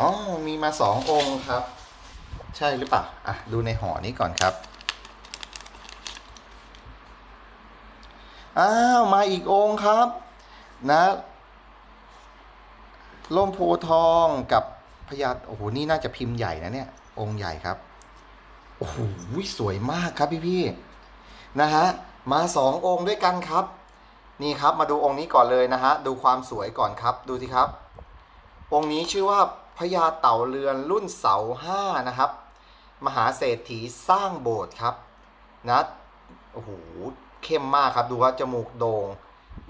อ๋อ มีมาสององค์ครับ ใช่หรือเปล่า อะ ดูในห่อนี้ก่อนครับ อ้าว มาอีกองค์ครับ นะล่มโพทองกับพญาโอ้โห นี่น่าจะพิมพ์ใหญ่นะเนี่ย องค์ใหญ่ครับ โอ้โห สวยมากครับพี่ๆนะฮะ มาสององค์ด้วยกันครับ นี่ครับ มาดูองค์นี้ก่อนเลยนะฮะ ดูความสวยก่อนครับ ดูสิครับ องค์นี้ชื่อว่า พญาเต่าเรือนรุ่นเสาห้านะครับ มหาเศรษฐีสร้างโบสถ์ครับนะโอ้โหเข้มมากครับดูว่าจมูกโดง่ง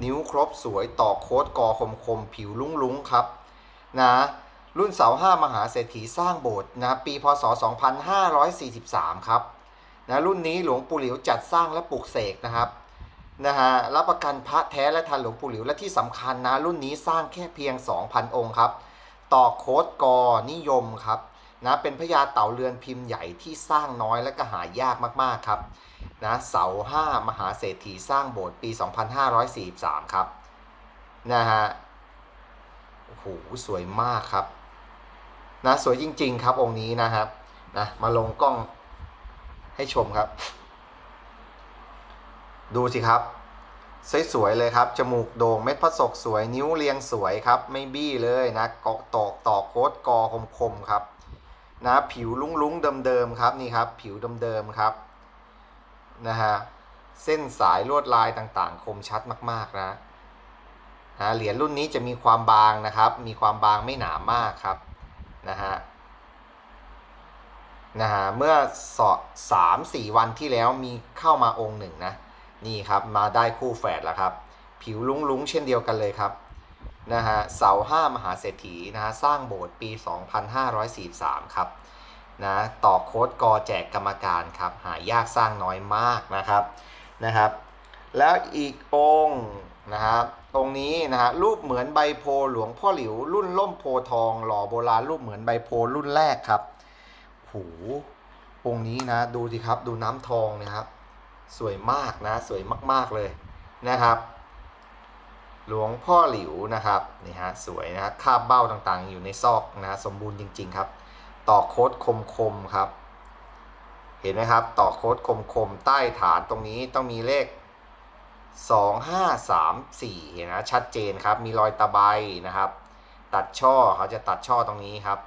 นิ้วครบสวยต่อโค้ดกอคมคมๆผิวลุ้งลุงๆครับนะรุ่นเสาห้ามหาเศรษฐีสร้างโบสถ์นะปีพศ 2543 ครับนะรุ่นนี้หลวงปู่หลิวจัดสร้างและปลูกเสกนะครับนะฮะรับประกันพระแท้และทันหลวงปู่หลิวและที่สำคัญนะรุ่นนี้สร้างแค่เพียง 2,000 องค์ครับ ต่อโค้ดกอนิยมครับนะเป็นพญาเต่าเรือนพิมพ์ใหญ่ที่สร้างน้อยและก็หายากมากๆครับนะเสาห้ามหาเศรษฐีสร้างโบสถ์ปี 2543 ครับนะฮะโอ้โหสวยมากครับนะสวยจริง ๆ ครับองค์นี้นะครับนะมาลงกล้องให้ชมครับ ดูสิครับ สวยๆเลยครับ จมูกโด่งเม็ดพระศกสวยนิ้วเรียงสวยครับ ไม่บี้เลยนะเกาะตอกต่อโค้ดกอคมๆครับ นะผิวลุ้งๆเดิมๆครับนี่ครับ ผิวเดิมๆครับนะฮะเส้นสายลวดลายต่างๆ คมชัดมากๆนะนะเหรียญรุ่นนี้จะมีความบางนะครับ มีความบางไม่หนามากครับนะฮะนะฮะเมื่อสอดสามสี่วันที่แล้วมีเข้ามาองค์หนึ่งนะ นี่ครับมาได้คู่แฝดแล้วครับ ผิวลุ้งๆ เช่นเดียวกันเลยครับนะฮะเสาห้ามหาเศรษฐีนะฮะสร้างโบสถ์ปี 2543 ครับนะต่อโค้ดกอแจกกรรมการครับ หายากสร้างน้อยมากนะครับนะครับ แล้วอีกองค์นะครับตรงนี้นะฮะรูปเหมือนใบโพหลวงพ่อหลิว รุ่นล่มโพทอง หล่อโบราณรูปเหมือนใบโพรุ่นแรกครับหูองค์นี้นะดูสิครับดูน้ำทองนะครับ สวยมากนะสวยมาก ๆ เลยนะครับ หลวงพ่อหลิวนะครับนี่ฮะสวยนะคาบเบ้าต่างๆ อยู่ในซอกนะสมบูรณ์จริง ๆ ครับ ต่อโค้ดคมๆครับ เห็นไหมครับ ต่อโค้ดคมๆใต้ฐานตรงนี้ต้องมีเลข 2 5 3 4เห็นนะชัดเจนครับมีรอยตะไบนะครับ ตัดช่อเขาจะตัดช่อตรงนี้ครับ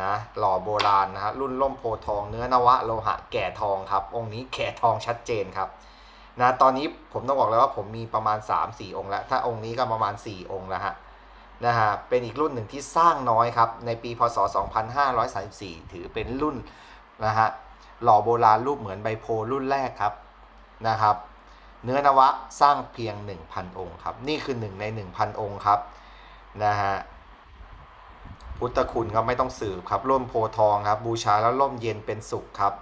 นะหล่อโบราณนะฮะรุ่นล่มโพทองเนื้อนวะโลหะแก่ทองครับ องค์นี้แก่ทองชัดเจนครับนะตอนนี้ผมต้องบอกเลยว่าผมมีประมาณ 3-4 องค์แล้ว ถ้าองค์นี้ก็ประมาณ 4 องค์แล้วฮะนะฮะเป็นอีกรุ่นหนึ่งที่สร้างน้อยครับ ในปีพศ 2534 ถือเป็นรุ่นนะฮะหล่อโบราณรูปเหมือนใบโพรุ่นแรกครับนะครับ เนื้อนวะสร้างเพียง 1,000 องค์ครับ นี่คือหนึ่งใน 1,000 องค์ครับนะฮะ พุทธคุณครับไม่ต้องสืบครับร่มโพทองครับ บูชาแล้วร่มเย็นเป็นสุขครับ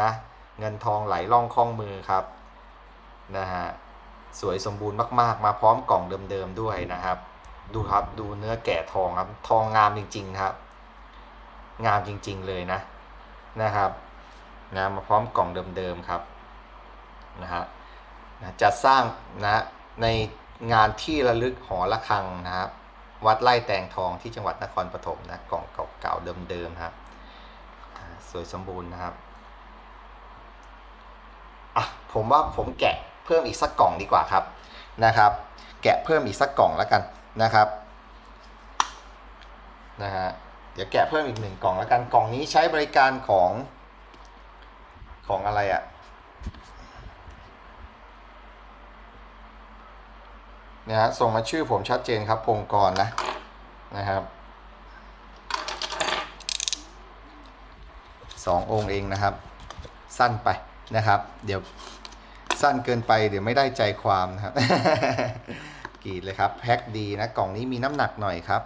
นะเงินทองไหลล่องคล่องมือครับนะฮะสวยสมบูรณ์มาก ๆ มาพร้อมกล่องเดิมๆด้วยนะครับ ดูครับดูเนื้อแก่ทองครับ ทองงามจริง ๆ ครับ งามจริง ๆ เลยนะนะครับนะมาพร้อมกล่องเดิมๆครับนะฮะนะจัดสร้างนะในงานที่ระลึกหอระฆังนะครับ วัดไร่แตงทองที่จังหวัดนครปฐมนะกล่องเก่าๆเดิมๆครับสวยสมบูรณ์นะครับอะผมว่าผมแกะเพิ่มอีกสักกล่องดีกว่าครับนะครับ แกะเพิ่มอีกสักกล่องแล้วกันนะครับนะฮะเดี๋ยวแกะเพิ่มอีกหนึ่งกล่องแล้วกันกล่องนี้ใช้บริการของของอะไรอะ เนี่ยฮะส่งมาชื่อผมชัดเจนครับพงกรนะนะครับสององค์เองนะครับ สั้นไปนะครับ เดี๋ยวสั้นเกินไปเดี๋ยวไม่ได้ใจความนะครับกรีดเลยครับแพ็คดีนะกล่องนี้มีน้ำหนักหน่อยครับ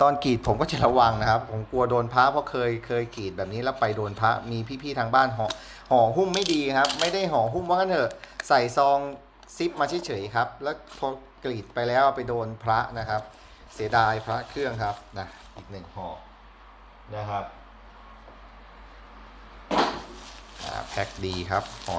ตอนกรีดผมก็จะระวังนะครับ ผมกลัวโดนพระเพราะเคยเคยกรีดแบบนี้แล้วไปโดนพระมีพี่ๆทางบ้านห่อห่อหุ้มไม่ดีครับ ไม่ได้ห่อหุ้มว่างั้นเถอะใส่ซอง ซิปมาเฉยๆครับ แล้วพอกรีดไปแล้วไปโดนพระนะครับ เสียดายพระเครื่องครับนะอีกหนึ่งห่อนะครับแพ็คดีครับห่อ